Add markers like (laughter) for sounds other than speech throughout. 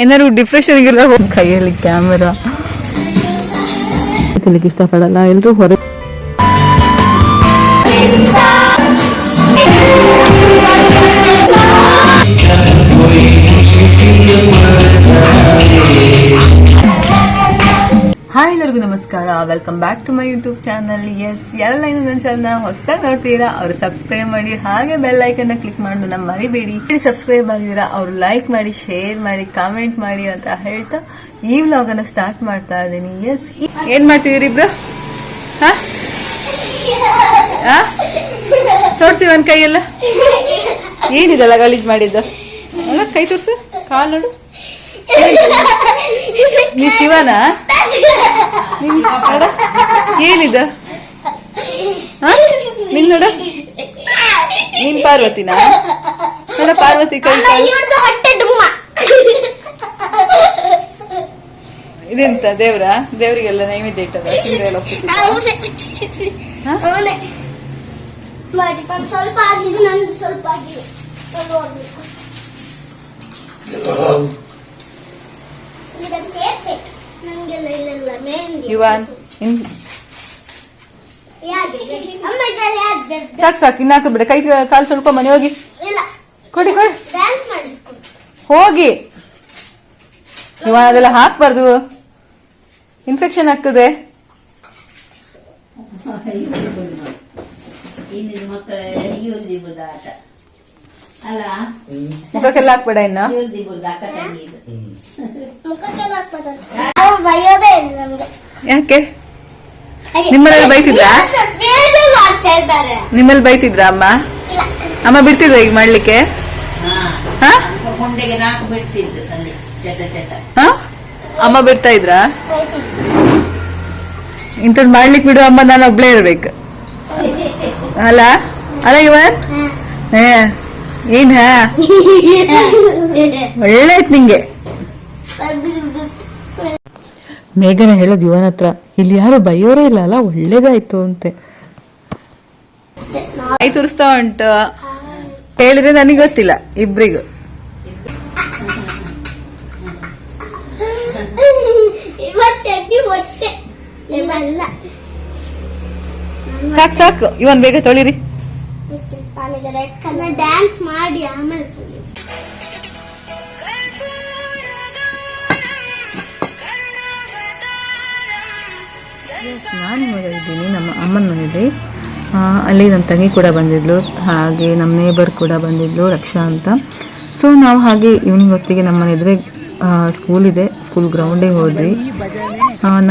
ಏನಾದ್ರು ಡಿಪ್ರೆಷನ್ಗೆಲ್ಲ ಹೋಗಿ ಕೈಯಲ್ಲಿ ಕ್ಯಾಮೆರಾ ಇಷ್ಟಪಡಲ್ಲ ಎಲ್ಲರೂ ಹೊರ ಹಾಯ್ ಎಲ್ಲರಿಗೂ ನಮಸ್ಕಾರ. Welcome back to my YouTube channel S ಎಲ್ಲ ಇನ್ನು ನನ್ನ ಚಾನಲ್ ಹೊಸದಾಗಿ ನೋಡ್ತೀರಾ ಅವ್ರು ಸಬ್ಸ್ಕ್ರೈಬ್ ಮಾಡಿ ಹಾಗೆ ಬೆಲ್ ಐಕನ್ ಕ್ಲಿಕ್ ಮಾಡೋದನ್ನ ಮರಿಬೇಡಿ. ಸಬ್ಸ್ಕ್ರೈಬ್ ಆಗಿದ್ದೀರಾ ಅವ್ರು ಲೈಕ್ ಮಾಡಿ ಶೇರ್ ಮಾಡಿ ಕಾಮೆಂಟ್ ಮಾಡಿ ಅಂತ ಹೇಳ್ತಾ ಈ ವ್ಲಾಗ್ ಅನ್ನ ಸ್ಟಾರ್ಟ್ ಮಾಡ್ತಾ ಇದ್ದೀನಿ. ಎಸ್ ಏನ್ ಮಾಡ್ತಿದ್ದೀರಿ ಇಬ್ರು? ಹಾ? ಹಾ? ತೋರ್ಸಿ ಒಂದ್ ಕೈಯೆಲ್ಲ. ಏನಿದೆಲ್ಲ ಗಲೀಜ್ ಮಾಡಿದ್ದು? ಅಲ್ಲ ಕೈ ತೋರ್ಸು ಕಾಲ್ ನೋಡು. (laughs) ನೀ ಶಿವನ? ಏನಿದು? ನಿನ್ ನೋಡ. ನೀನ್ ಪಾರ್ವತಿನ? ನೋಡ ಪಾರ್ವತಿ ಕೈ ಇದೆಂತ ದೇವ್ರ? ದೇವರಿಗೆಲ್ಲ ನೈವೇದ್ಯ ಇಟ್ಟದ ಸೀರೆ ಎಲ್ಲ ಹಾ? ಅವನೇ ಮಾಡಿ ಸ್ವಲ್ಪ ನಂದು ಸ್ವಲ್ಪ ನಂಗೆಲ್ಲ ಇಲ್ಲೆಲ್ಲ ಮೆಹಂದಿ ಯುವಾನ್ ಇನ್ ಯಾವ್ದು ಅಮ್ಮ ಇದ್ರಲ್ಲಿ ಯಾವ್ದು ಇದೆ? ಸಾಕು ಸಾಕು ಇನ್ನಾಕ ಬಿಡ ಕೈ ಕಾಲು ತೊಳ್ಕೊ ಮನೆ ಹೋಗಿ. ಇಲ್ಲ. ಕೊಡಿ ಕೊಡಿ. ಡ್ಯಾನ್ಸ್ ಮಾಡಿ. ಹೋಗಿ. ಯುವಾನ್ ಅದೆಲ್ಲ ಹಾಕ್ಬಾರ್ದು. ಇನ್ಫೆಕ್ಷನ್ ಆಗ್ತದೆ. ಮಕ್ಕಳ ಇವ್ರದ್ದು ಆಟ. ಮುಖಕ್ಕೆಲ್ಲ ಹಾಕ್ಬೇಡ ಇನ್ನ? ಯಾಕೆ? ನಿಮ್ಮಲ್ಲಿ ಬೈತಿದ್ರಾ? ನಿಮ್ಮಲ್ಲಿ ಬೈತಿದ್ರ ಅಮ್ಮ? ಇಲ್ಲ. ಅಮ್ಮ ಬಿಡ್ತಿದ್ರ ಈಗ ಮಾಡ್ಲಿಕ್ಕೆ? ಹಾ. ಹಾ? ಹಾ? ಅಮ್ಮ ಬಿಡ್ತಾ ಇದ್ರ. ಇಂಥದ್ ಮಾಡ್ಲಿಕ್ಕೆ ಬಿಡು ಅಮ್ಮ ನಾನು ಒಬ್ಳೇ ಇರ್ಬೇಕು. ಅಲ್ಲ? ಅಲ್ಲ ಇವನ್? ಹ್ಮ್. ಏನ್ ಹಾ? (laughs) ಒಳ್ಳೆ ಆಯ್ತು ನಿಂಗೆ. ಮೇಘನ ಹೇಳೋದು ಇವನ ಹತ್ರ. ಇಲ್ಲಿ ಯಾರು ಬೈಯೋರೇ ಇಲ್ಲ ಅಲ್ಲ ಒಳ್ಳೇದಾಯ್ತು ಅಂತೆ. ಕೈ ತುರಿಸ್ತಾ ಉಂಟು. ಹೇಳಿದ್ರೆ ನನಗೆ ಗೊತ್ತಿಲ್ಲ ಇಬ್ರಿಗೂ. ಸಾಕು ಸಾಕು. ಇವನ್ ಬೇಗ ತೊಳಿರಿ. ನಾನೀಗ ರೆಡ್ ಕಲರ್ ಡ್ಯಾನ್ಸ್ ಮಾಡಿ ಆಮೇಲೆ. ನಾನು ಇದ್ದೀನಿ ನಮ್ಮ ಅಮ್ಮನ ಮನೇಲಿ ಅಲ್ಲಿ ನಮ್ಮ ತಂಗಿ ಕೂಡ ಬಂದಿದ್ಲು ಹಾಗೆ ನಮ್ಮ ನೇಬರ್ ಕೂಡ ಬಂದಿದ್ಲು ರಕ್ಷಾ ಅಂತ. ಸೊ ನಾವು ಹಾಗೆ ಈವ್ನಿಂಗ್ ಹೊತ್ತಿಗೆ ನಮ್ಮ ಮನೆ ಎದುರೇ ಸ್ಕೂಲ್ ಇದೆ ಸ್ಕೂಲ್ ಗ್ರೌಂಡಿಗೆ ಹೋದ್ವಿ.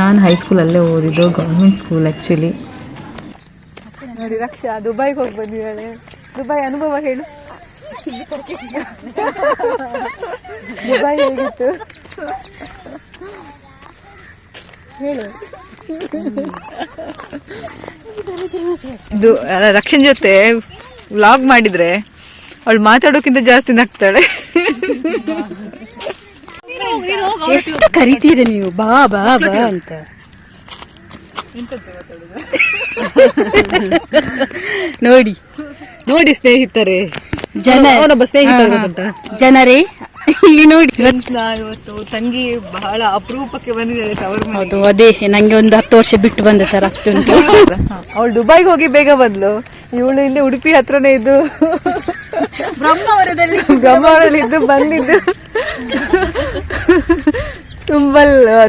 ನಾನು ಹೈಸ್ಕೂಲಲ್ಲೇ ಓದಿದ್ದು ಗೌರ್ಮೆಂಟ್ ಸ್ಕೂಲ್ ಆ್ಯಕ್ಚುಲಿ ನೋಡಿ ರಕ್ಷಾ ದುಬೈಗೆ ಹೋಗಿ ಬಂದಿದ್ದಾಳೆ. ದುಬೈ ಅನುಭವ ಹೇಳು. ದುಬೈ ಹೇಗಿತ್ತು? ಹೇಳು. ರಕ್ಷನ್ ಜೊತೆ ವ್ಲಾಗ್ ಮಾಡಿದ್ರೆ ಅವಳು ಮಾತಾಡೋಕ್ಕಿಂತ ಜಾಸ್ತಿ ನಗ್ತಾಳೆ. ಎಷ್ಟು ಕರಿತೀರ ನೀವು? ಬಾ ಬಾ ಬಾ ಅಂತ. ನೋಡಿ. ನೋಡಿ ಸ್ನೇಹಿತರೆ. ಜನ ಅವನೊಬ್ಬ ಸ್ನೇಹಿತ ಹಾ, ಹಾ. ಜನರೇ ಇಲ್ಲಿ ನೋಡಿ. ಇವತ್ತು ತಂಗಿ ಬಹಳ ಅಪರೂಪಕ್ಕೆ ಬಂದಿದ್ದಾಳೆ ತವರ ಹೌದು ಅದೇ ನಂಗೆ ಒಂದು ಹತ್ತು ವರ್ಷ ಬಿಟ್ಟು ಬಂದ ತರ ಆಗ್ತುಂಟು ಅವಳು ದುಬೈಗೆ ಹೋಗಿ ಬೇಗ ಬಂದ್ಲು. ಇವಳು ಇಲ್ಲಿ ಉಡುಪಿ ಹತ್ರನೇ ಇದ್ದು. ಬ್ರಹ್ಮಾವರದಲ್ಲಿ. ಬ್ರಹ್ಮಾವರದಲ್ಲಿ ಇದ್ದು ಬಂದಿದ್ದು. ತುಂಬಾ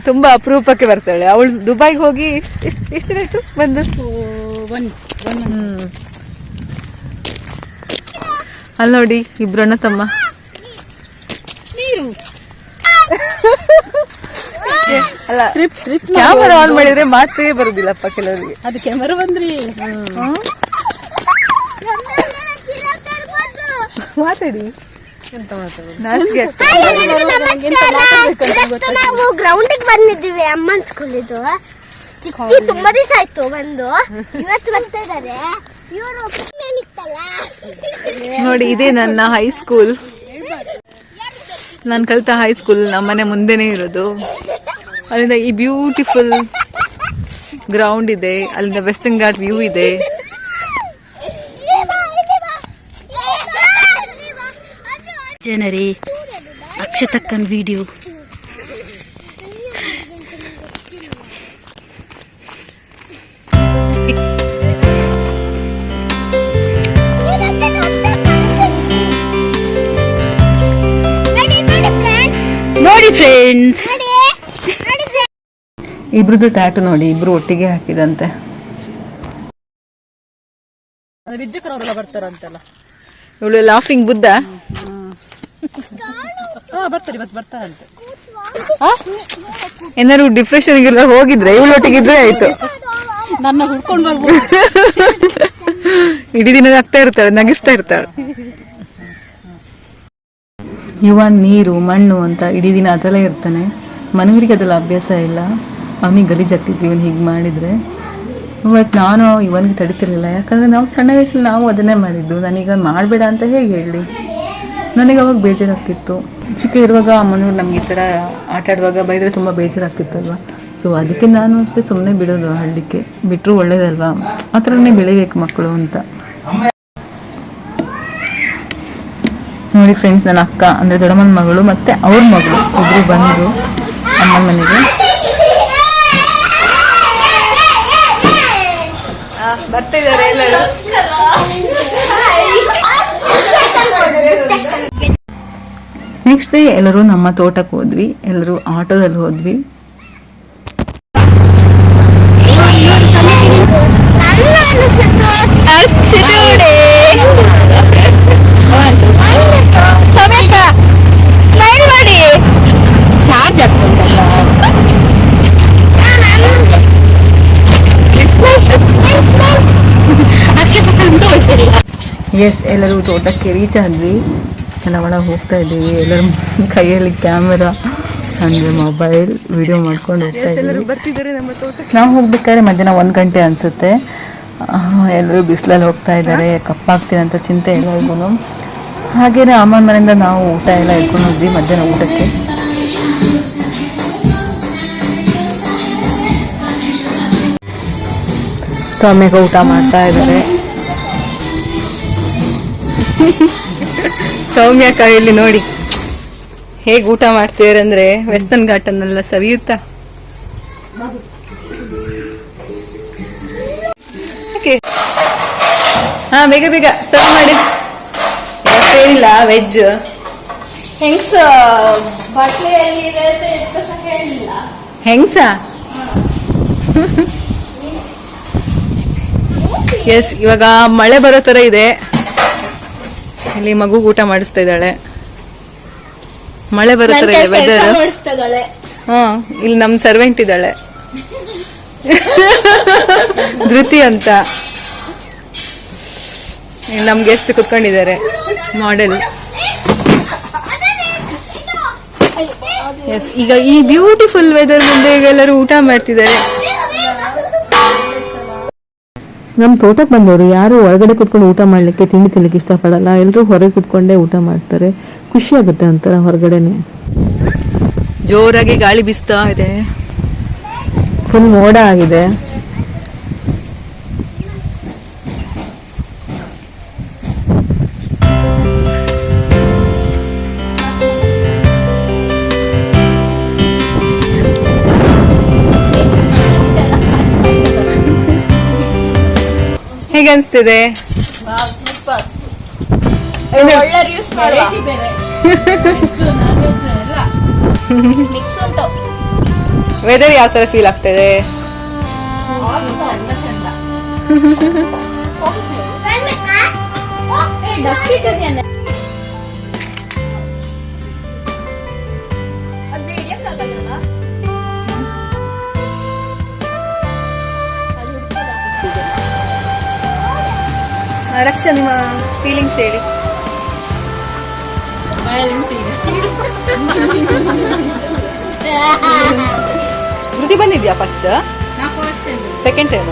ತುಂಬಾ ಅಪರೂಪಕ್ಕೆ ಬರ್ತಾಳೆ. ಅವಳು ದುಬೈಗೆ ಹೋಗಿ ಎಷ್ಟು ಎಷ್ಟು ದಿನ ಆಯ್ತು ಬಂದು? ಒನ್ ಒನ್ ಹ್ಮ್ ಅಲ್ಲಿ ನೋಡಿ ಇಬ್ರು ಅಣ್ಣ ತಮ್ಮ. ನೀರು. ಅಲ್ಲ ಟ್ರಿಪ್ ಟ್ರಿಪ್ ಕ್ಯಾಮರಾ ಆನ್ ಮಾಡಿದ್ರೆ ಮಾತೇ ಬರುದಿಲ್ಲಪ್ಪ ಕೆಲವರಿಗೆ. ಅದು ಕ್ಯಾಮರಾ ಬಂದ್ರಿ. ಮಾತಾಡಿ. ಇವತ್ತು ನಾವು ಗ್ರೌಂಡಿಗೆ ಬಂದಿದ್ದೀವಿ ಅಮ್ಮನ್ ಸ್ಕೂಲ್ ಇದು. ಚಿಕ್ಕಿ ತುಂಬಾ ದಿವಸ ಆಯ್ತು ಬಂದು. ಇವತ್ತು ಬರ್ತಾ ಇದಾರೆ. ಇವರು ನೋಡಿ, ಇದೇ ನನ್ನ ಹೈಸ್ಕೂಲ್ ನಾನು ಕಲಿತ ಹೈಸ್ಕೂಲ್ ನಮ್ಮನೆ ಮುಂದೆನೇ ಇರೋದು. ಅಲ್ಲಿಂದ ಈ ಬ್ಯೂಟಿಫುಲ್ ಗ್ರೌಂಡ್ ಇದೆ, ಅಲ್ಲಿಂದ ವೆಸ್ಟರ್ನ್ ಘಾಟ್ ವ್ಯೂ ಇದೆ. ಜನರೇ, ಅಕ್ಷತಕ್ಕನ್ ವಿಡಿಯೋ ನೋಡಿ ಫ್ರೆಂಡ್ಸ್ ಇಬ್ರದ್ದು ಟ್ಯಾಟು ನೋಡಿ ಇಬ್ರು ಒಟ್ಟಿಗೆ ಹಾಕಿದಂತೆ. ವಿಜ್ಜಕರವರೆಲ್ಲ ಬರ್ತಾರಂತೆಲ್ಲ. ಇವಳು ಲಾಫಿಂಗ್ ಬುದ್ಧ? ಬರ್ತಾರೆ ಇವತ್ತು ಬರ್ತಾರಂತೆ. ಏನಾದ್ರು ಡಿಪ್ರೆಷನ್ಗೆಲ್ಲ ಹೋಗಿದ್ರೆ ಇವಳೊಟ್ಟಿಗೆ ಇದ್ರೆ ಆಯ್ತು. ನನ್ನ ಹುಡ್ಕೊಂಡು ಬರ್ಬೋದು. (laughs) ಇಡೀ ದಿನ ಆಗ್ತಾ ಇರ್ತಾಳೆ ನಗಿಸ್ತಾ ಇರ್ತಾಳೆ. ಇವ ನೀರು, ಮಣ್ಣು ಅಂತ ಇಡೀ ದಿನ ಅದೆಲ್ಲ ಇರ್ತಾನೆ. ಮನೆಯವರಿಗೆ ಅದೆಲ್ಲ ಅಭ್ಯಾಸ ಇಲ್ಲ. ಅವನಿಗೆ ಗಲೀಜಾಗ್ತಿದ್ವಿ ಇವನು ಹೀಗೆ ಮಾಡಿದರೆ. ಬಟ್ ನಾನು ಇವನಿಗೆ ತಡಿತಿರ್ಲಿಲ್ಲ. ಯಾಕಂದರೆ ನಾವು ಸಣ್ಣ ವಯಸ್ಸಲ್ಲಿ ನಾವು ಅದನ್ನೇ ಮಾಡಿದ್ದು. ನನಗೆ ಮಾಡಬೇಡ ಅಂತ ಹೇಗೆ ಹೇಳಿ? ನನಗೆ ಅವಾಗ ಬೇಜಾರಾಗ್ತಿತ್ತು. ಚಿಕ್ಕ ಇರುವಾಗ ಅಮ್ಮನವ್ರು ನಮ್ಗೆ ಈ ಥರ ಆಟ ಆಡುವಾಗ ಬೈದರೆ ತುಂಬ ಬೇಜಾರಾಗ್ತಿತ್ತಲ್ವ? ಸೊ ಅದಕ್ಕೆ ನಾನು ಅಷ್ಟೇ ಸುಮ್ಮನೆ ಬಿಡೋದು ಹಳ್ಳಿಕ್ಕೆ. ಬಿಟ್ಟರು ಒಳ್ಳೇದಲ್ವಾ? ಆ ಥರನೇ ಬೆಳಿಬೇಕು ಮಕ್ಕಳು ಅಂತ. ನೋಡಿ ಫ್ರೆಂಡ್ಸ್ ನನ್ನ ಅಕ್ಕ ಅಂದರೆ ದೊಡ್ಡಮ್ಮನ ಮಗಳು ಮತ್ತೆ ಅವ್ರ ಮಗಳು. ಇಬ್ಬರು ಬಂದರು ಅಮ್ಮನ ಮನೆಗೆ. ಎಲ್ಲರೂ? ನೆಕ್ಸ್ಟ್ ಡೇ ಎಲ್ಲರೂ ನಮ್ಮ ತೋಟಕ್ಕೆ ಹೋದ್ವಿ. ಎಲ್ಲರೂ ಆಟೋದಲ್ಲಿ ಹೋದ್ವಿ. ಎಸ್ ಎಲ್ಲರೂ ತೋಟಕ್ಕೆ ರೀಚ್ ಆದ್ವಿ ಎಲ್ಲ ಒಳಗೆ ಹೋಗ್ತಾ ಇದ್ದೀವಿ. ಎಲ್ಲರ ಕೈಯಲ್ಲಿ ಕ್ಯಾಮೆರಾ ಅಂದರೆ ಮೊಬೈಲ್ ವಿಡಿಯೋ ಮಾಡ್ಕೊಂಡು ಹೋಗ್ತಾ ಇದ್ದೀವಿ. ನಾವು ಹೋಗ್ಬೇಕಾದ್ರೆ ಮಧ್ಯಾಹ್ನ ಒಂದು ಗಂಟೆ ಅನಿಸುತ್ತೆ. ಎಲ್ಲರೂ ಬಿಸಿಲಲ್ಲಿ ಹೋಗ್ತಾ ಇದ್ದಾರೆ. ಕಪ್ಪಾಗ್ತೀನಿ ಅಂತ ಚಿಂತೆ ಎಲ್ಲರಿಗೂ ಹಾಗೇನೆ ಅಮ್ಮನ ಮನೆಯಿಂದ ನಾವು ಊಟ ಎಲ್ಲ ಇಟ್ಕೊಂಡು ಹೋದ್ವಿ ಮಧ್ಯಾಹ್ನ ಊಟಕ್ಕೆ. ಸೌಮ್ಯಗ ಊಟ ಮಾಡ್ತಾ ಇದ್ದಾರೆ. ಸೌಮ್ಯ ಕೈಯಲ್ಲಿ ನೋಡಿ. ಹೇಗೆ ಊಟ ಮಾಡ್ತೀವಿ ಅಂದ್ರೆ ವೆಸ್ಟರ್ನ್ ಎಲ್ಲ ಸವಿಯುತ್ತಾ. ಹಾ ಬೇಗ ಬೇಗ ಸರ್ವ್ ಮಾಡಿ. ಇಲ್ಲ ವೆಜ್ ಹೆಂಗ್ಸ? ಹೆಂಗ್ಸ ಎಸ್ ಇವಾಗ ಮಳೆ ಬರೋ ತರ ಇದೆ. ಇಲ್ಲಿ ಮಗು ಊಟ ಮಾಡಿಸ್ತಾ ಇದ್ದಾಳೆ. ಮಳೆ ಬರುತ್ತೆ ವೆದರ್ ಹಾ ಇಲ್ಲಿ ನಮ್ ಸರ್ವೆಂಟ್ ಇದ್ದಾಳೆ. ಧೃತಿ ಅಂತ. ನಮ್ ಗೆಸ್ಟ್ ಕುತ್ಕೊಂಡಿದ್ದಾರೆ. ಮಾಡೆಲ್ ಎಸ್ ಈಗ ಈ ಬ್ಯೂಟಿಫುಲ್ ವೆದರ್ ಮುಂದೆ ಈಗ ಎಲ್ಲರೂ ಊಟ ಮಾಡ್ತಿದ್ದಾರೆ. ನಮ್ಮ ತೋಟಕ್ಕೆ ಬಂದವರು ಯಾರು ಒಳಗಡೆ ಕುತ್ಕೊಂಡು ಊಟ ಮಾಡಲಿಕ್ಕೆ ತಿಂಡಿ ತಿನ್ಲಿಕ್ಕೆ ಇಷ್ಟಪಡಲ್ಲ. ಎಲ್ಲರೂ ಹೊರಗೆ ಕುತ್ಕೊಂಡೇ ಊಟ ಮಾಡ್ತಾರೆ. ಖುಷಿ ಆಗುತ್ತೆ ಒಂಥರ ಹೊರಗಡೆನೆ. ಜೋರಾಗಿ ಗಾಳಿ ಬೀಸ್ತಾ ಇದೆ. ಫುಲ್ ಮೋಡ ಆಗಿದೆ. ಹೇಗೆ ಅನಿಸ್ತಿದೆ? ಒಳ್ಳೆ (laughs) ಮಾಡಿ ವೆದರ್ ಯಾವ ತರ ಫೀಲ್ ಆಗ್ತಿದೆ? (laughs) ರಕ್ಷಾ ನಿಮ್ಮ ಫೀಲಿಂಗ್ಸ್ ಹೇಳಿ. ಧೃತಿ ಬಂದಿದ್ಯಾ ಫಸ್ಟ್ ಸೆಕೆಂಡ್ ಟೈಮ್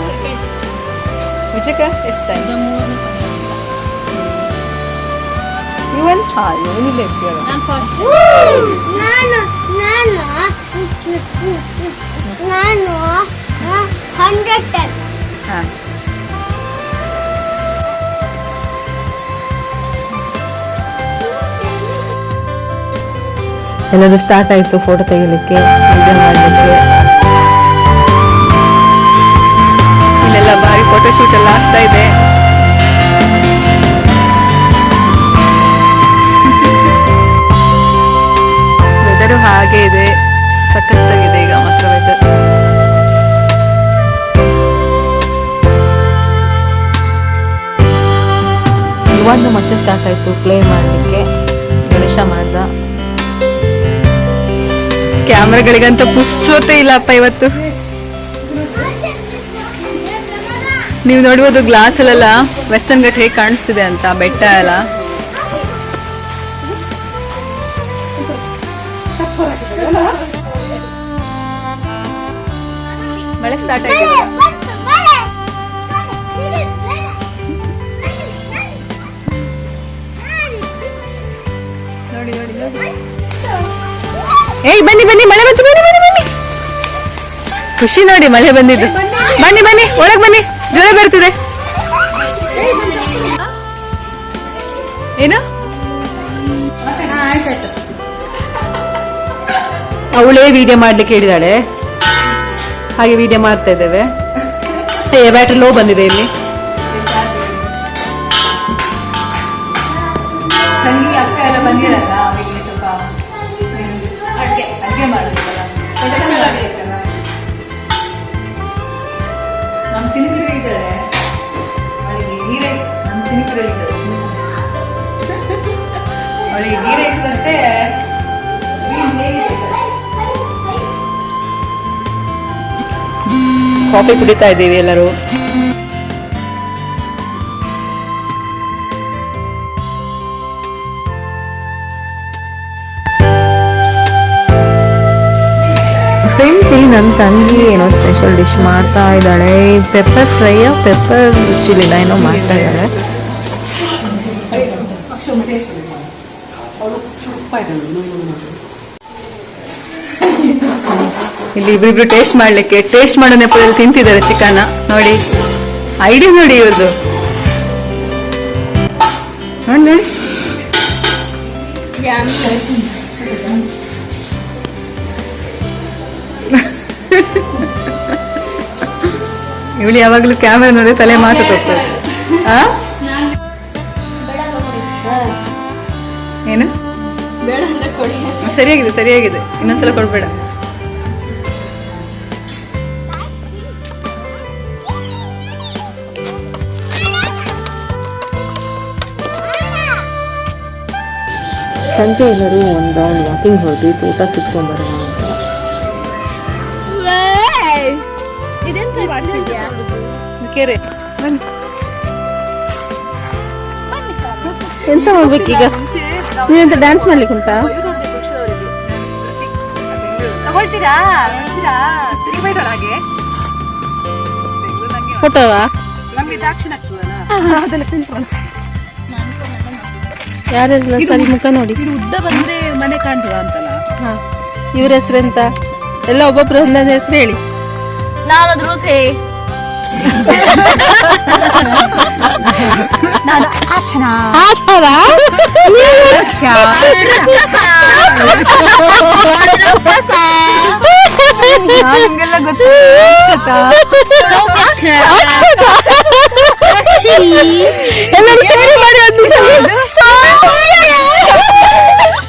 ವಿಜಯಕ ಎಷ್ಟು ಟೈಮ್ ಇವನ್? ಹಾ ಇವನಿಲ್ಲ ಇರ್ತೀಯಲ್ಲ. ನಾನು ನಾನು ನಾನು ಹಂಡ್ರೆಡ್ ಟೈಮ್ ಹಾ. ಎಲ್ಲದು ಸ್ಟಾರ್ಟ್ ಆಯಿತು ಫೋಟೋ ತೆಗಿಲಿಕ್ಕೆ ವಿಡಿಯೋ ಮಾಡಲಿಕ್ಕೆ. ಇಲ್ಲೆಲ್ಲ ಭಾರಿ ಫೋಟೋಶೂಟ್ ಎಲ್ಲ ಆಗ್ತಾ ಇದೆ. ವೆದರು ಹಾಗೆ ಇದೆ. ಸಖತ್ತಾಗಿದೆ ಈಗ ಮಾತ್ರ ವೆದರ್ ಇವಾಗ ಮತ್ತೆ ಸ್ಟಾರ್ಟ್ ಆಯಿತು ಪ್ಲೇ ಮಾಡಲಿಕ್ಕೆ. ಗಣೇಶ ಮಾಡ್ದ. ಕ್ಯಾಮ್ರಾಗಳಿಗಂತ ಪುರ್ಸೋತೆ ಇಲ್ಲಪ್ಪ ಇವತ್ತು. ನೀವು ನೋಡ್ಬೋದು ಗ್ಲಾಸ್ ಅಲ್ಲೆಲ್ಲ ವೆಸ್ಟರ್ನ್ ಘಟ್ ಹೇಗೆ ಕಾಣಿಸ್ತಿದೆ ಅಂತ, ಬೆಟ್ಟ ಎಲ್ಲ. ಮಳೆ ಸ್ಟಾರ್ಟ್ ಆಯ್ತು. ನೋಡಿ ನೋಡಿ ನೋಡಿ. ಏಯ್, ಬನ್ನಿ ಬನ್ನಿ, ಮಳೆ ಬಂತು, ಬನ್ನಿ ಬನ್ನಿ ಬನ್ನಿ. ಖುಷಿ ನೋಡಿ ಮಳೆ ಬಂದಿದ್ದು. ಬನ್ನಿ ಬನ್ನಿ, ಒಳಗ್ ಬನ್ನಿ, ಜ್ವರ ಬರ್ತಿದೆ. ಏನು? ಅವಳೇ ವಿಡಿಯೋ ಮಾಡ್ಲಿಕ್ಕೆ ಹೇಳಿದಾಳೆ. ಹಾಗೆ ವಿಡಿಯೋ ಮಾಡ್ತಾ ಇದ್ದೇವೆ. ಏ ಬ್ಯಾಟ್ರಿ ಲೋ ಬಂದಿದೆ ಇಲ್ಲಿ. ತಂಗಿ, ಅಕ್ಕ ಎಲ್ಲ ಬಂದಿರಲ್ಲ? ನೀರೇ ಇದ್ದಂತೆ ಕಾಫಿ ಕುಡಿತಾ ಇದ್ದೀವಿ ಎಲ್ಲರೂ. ಫ್ರೆಂಡ್ಸ್ ಈ ನನ್ನ ತಂಗಿ ಏನೋ ಸ್ಪೆಷಲ್ ಡಿಶ್ ಮಾಡ್ತಾ ಇದ್ದಾಳೆ. ಪೆಪ್ಪರ್ ಫ್ರೈ ಪೆಪ್ಪರ್ ಚಿಲ್ಲಿನ ಏನೋ ಮಾಡ್ತಾ ಇದ್ದಾಳೆ. ಇಲ್ಲಿ ಇಬ್ರಿಬ್ರು ಟೇಸ್ಟ್ ಮಾಡ್ಲಿಕ್ಕೆ ಟೇಸ್ಟ್ ಮಾಡೋ ನೆಪದಲ್ಲಿ ತಿಂತಿದ್ದಾರೆ ಚಿಕನ್ ನೋಡಿ ಐಡಿಯಾ ನೋಡಿ ಇವ್ರದ್ದು ನೋಡಿ ನೋಡಿ. ಇವಳು ಯಾವಾಗಲೂ ಕ್ಯಾಮೆರಾ ನೋಡಿ ತಲೆ ಮಾತು ತೋರಿಸೋದು. ಆ? ಸರಿಯಾಗಿದೆ ಸರಿಯಾಗಿದೆ. ಇನ್ನೊಂದ್ಸಲ ಕೊಡ್ಬೇಡ. ಸಂಜೆ ಎಲ್ಲರೂ ಒಂದು ರೌಂಡ್ ವಾಕಿಂಗ್ ಹೋಗಿ ಊಟ ಸಿಕ್ಕೊಂಬರೋಣ ಅಂತ ಕೆರೆ. ಬನ್ನಿ. ಎಂತ ಮಾಡ್ಬೇಕೀಗ? ನೀವೆಂತ ಡ್ಯಾನ್ಸ್ ಮಾಡ್ಲಿಕ್ಕೆ ಉಂಟಾ ತಗೊಳ್ತೀರಾ ತಿರುಗಿ ಹಾಗೆ? ಫೋಟೋವಾ ನಮ್ಗೆ ದಾಕ್ಷಿಣ ಆಗ್ತದಲ್ಲ ಯಾರೆಲ್ಲ ಸರಿ ಮುಖ ನೋಡಿ? ಇದು ಉದ್ದ ಬಂದ್ರೆ ಮನೆ ಕಾಣ್ತದ ಅಂತಲ್ಲ. ಹಾ. ಇವ್ರ ಹೆಸರೆಂತ? ಎಲ್ಲ ಒಬ್ಬೊಬ್ರು ಒಂದೊಂದು ಹೆಸರು ಹೇಳಿ. 나 아차나 아차나 역시야.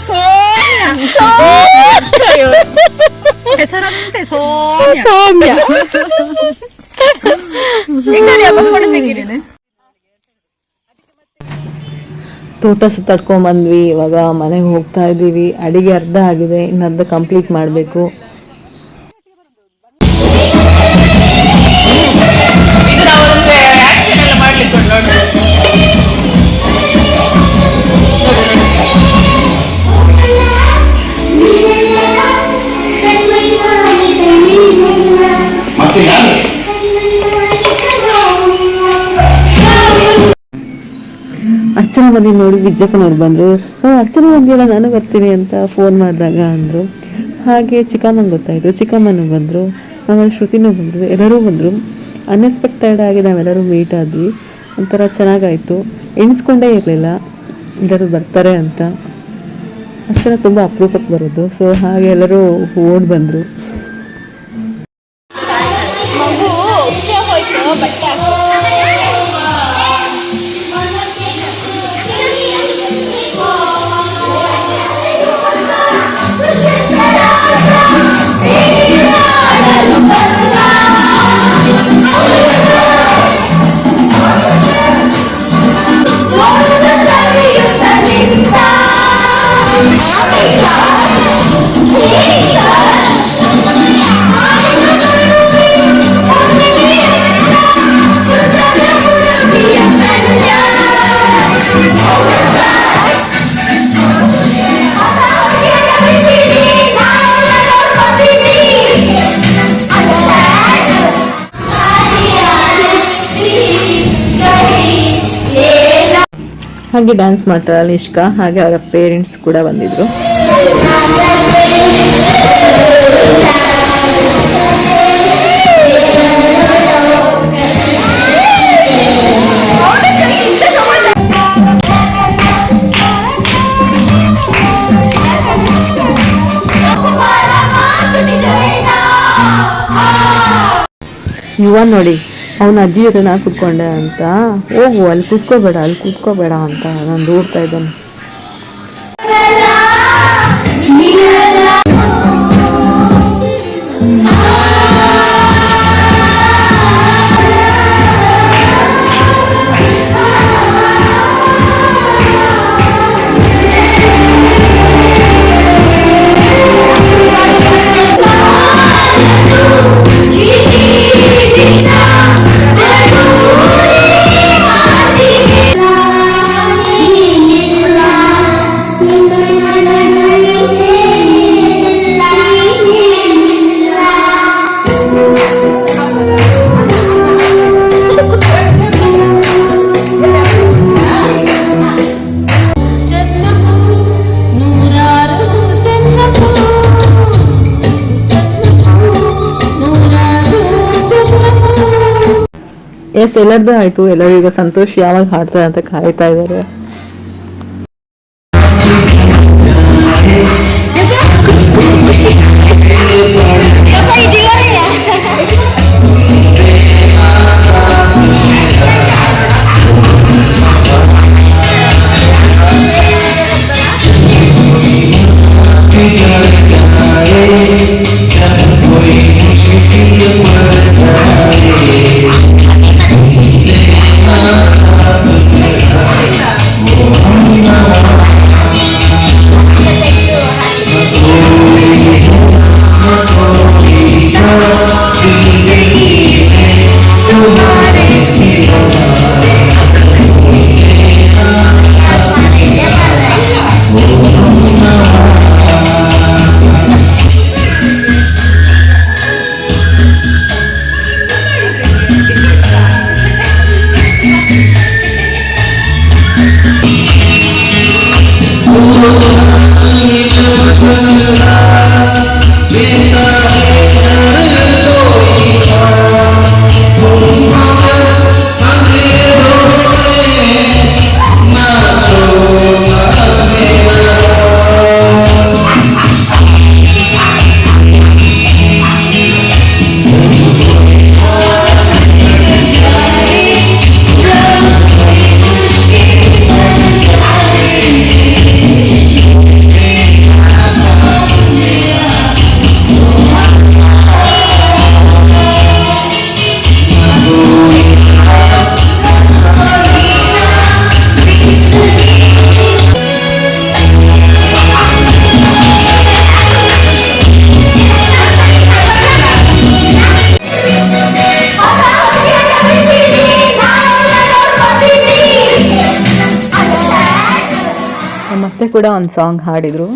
소야. 소야. 그 사람한테 소야. 소야. ತೋಟ ಸುತ್ತಾಡ್ಕೊಂಡ್ ಬಂದ್ವಿ ಇವಾಗ ಮನೆಗೆ ಹೋಗ್ತಾ ಇದ್ದೀವಿ ಅಡಿಗೆ ಅರ್ಧ ಆಗಿದೆ ಇನ್ನರ್ಧ ಕಂಪ್ಲೀಟ್ ಮಾಡಬೇಕು. ಬಂದಿದ್ದು ನೋಡಿ ವಿಜ್ಜಪ್ಪನವ್ರು ಬಂದರು ಓ ಅರ್ಚನಾ ಬಂದಿಲ್ಲ ನಾನು ಬರ್ತೀನಿ ಅಂತ ಫೋನ್ ಮಾಡಿದಾಗ ಅಂದರು. ಹಾಗೆ ಚಿಕ್ಕಮ್ಮನ ಗೊತ್ತಾಯಿತು. ಚಿಕ್ಕಮ್ಮನ ಬಂದರು, ಆಮೇಲೆ ಶ್ರುತಿನೂ ಬಂದರು, ಎಲ್ಲರೂ ಬಂದರು. ಅನ್ಎಕ್ಸ್ಪೆಕ್ಟೆಡ್ ಆಗಿ ನಾವೆಲ್ಲರೂ ಮೀಟ್ ಆದ್ವಿ. ಒಂಥರ ಚೆನ್ನಾಗಾಯಿತು. ಎಣಿಸ್ಕೊಂಡೇ ಇರಲಿಲ್ಲ. ಎಲ್ಲರೂ ಬರ್ತಾರೆ ಅಂತ. ಅಷ್ಟು ತುಂಬ ಅಪರೂಪಕ್ಕೆ ಬರೋದು. ಸೊ ಹಾಗೆ ಎಲ್ಲರೂ ಓಡ್ ಬಂದರು. ಹಾಗೆ ಡ್ಯಾನ್ಸ್ ಮಾಡ್ತಾರೆ ನಿಷ್ಕಾ ಹಾಗೆ ಅವರ ಪೇರೆಂಟ್ಸ್ ಕೂಡ ಬಂದಿದ್ರು. ಯುವ ನೋಡಿ ಅವನ ಅಜ್ಜಿ ಜೊತೆ ನಾನು ಕೂತ್ಕೊಂಡೆ ಅಂತ. ಹೋಗು, ಅಲ್ಲಿ ಕೂತ್ಕೋಬೇಡ ಅಲ್ಲಿ ಕೂತ್ಕೋಬೇಡ ಅಂತ ನಾನು ದೂಡ್ತಾ ಇದ್ದಾನೆ. ಎಲ್ಲರದ್ದು ಆಯ್ತು ಎಲ್ಲರೂ ಈಗ ಸಂತೋಷ್ ಯಾವಾಗ ಹಾಡ್ತಾರೆ ಅಂತ ಕಾಯ್ತಾ ಇದ್ದಾರೆ. ಕೂಡ ಒಂದು ಸಾಂಗ್ ಹಾಡಿದರು.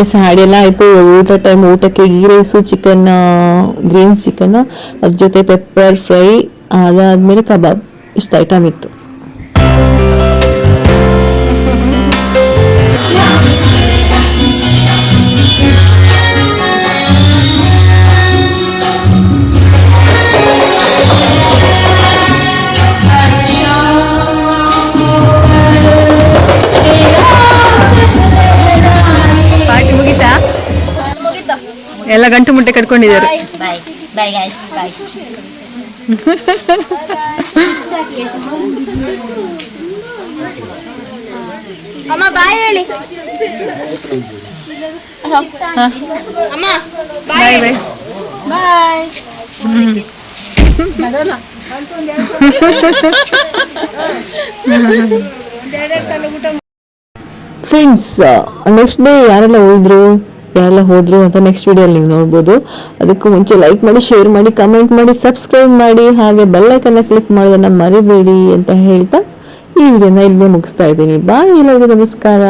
ಎಸ್ ಹಾಡೆಲ್ಲ ಆಯಿತು. ಊಟ ಟೈಮ್ ಊಟಕ್ಕೆ ghee rice chicken greens chicken ಅದ್ರ ಜೊತೆ ಪೆಪ್ಪರ್ ಫ್ರೈ ಅದಾದಮೇಲೆ ಕಬಾಬ್ ಇಷ್ಟು ಐಟಮ್ ಇತ್ತು. ಎಲ್ಲ ಗಂಟು ಮುಟ್ಟೆ ಕಟ್ಕೊಂಡಿದ್ದಾರೆ. ಅಮ್ಮ ಬಾಯ್ ಹೇಳಿ. ಅಮ್ಮ bye bye bye friends next day ಯಾರೆಲ್ಲ ಹೋದ್ರು ಯಾರೆಲ್ಲ ಹೋದ್ರು ಅಂತ ನೆಕ್ಸ್ಟ್ ವಿಡಿಯೋಲಿ ನೀವು ನೋಡ್ಬೋದು. ಅದಕ್ಕೂ ಮುಂಚೆ ಲೈಕ್ ಮಾಡಿ ಶೇರ್ ಮಾಡಿ ಕಮೆಂಟ್ ಮಾಡಿ ಸಬ್ಸ್ಕ್ರೈಬ್ ಮಾಡಿ, ಹಾಗೆ ಬೆಲ್ಲೈಕನ್ನ ಕ್ಲಿಕ್ ಮಾಡೋದನ್ನ ಮರಿಬೇಡಿ ಅಂತ ಹೇಳ್ತಾ ಈ ವಿಡಿಯೋನ ಇಲ್ಲೇ ಮುಗಿಸ್ತಾ ಇದ್ದೀನಿ. ಬಾಯ್ ಎಲ್ಲರಿಗೂ ನಮಸ್ಕಾರ.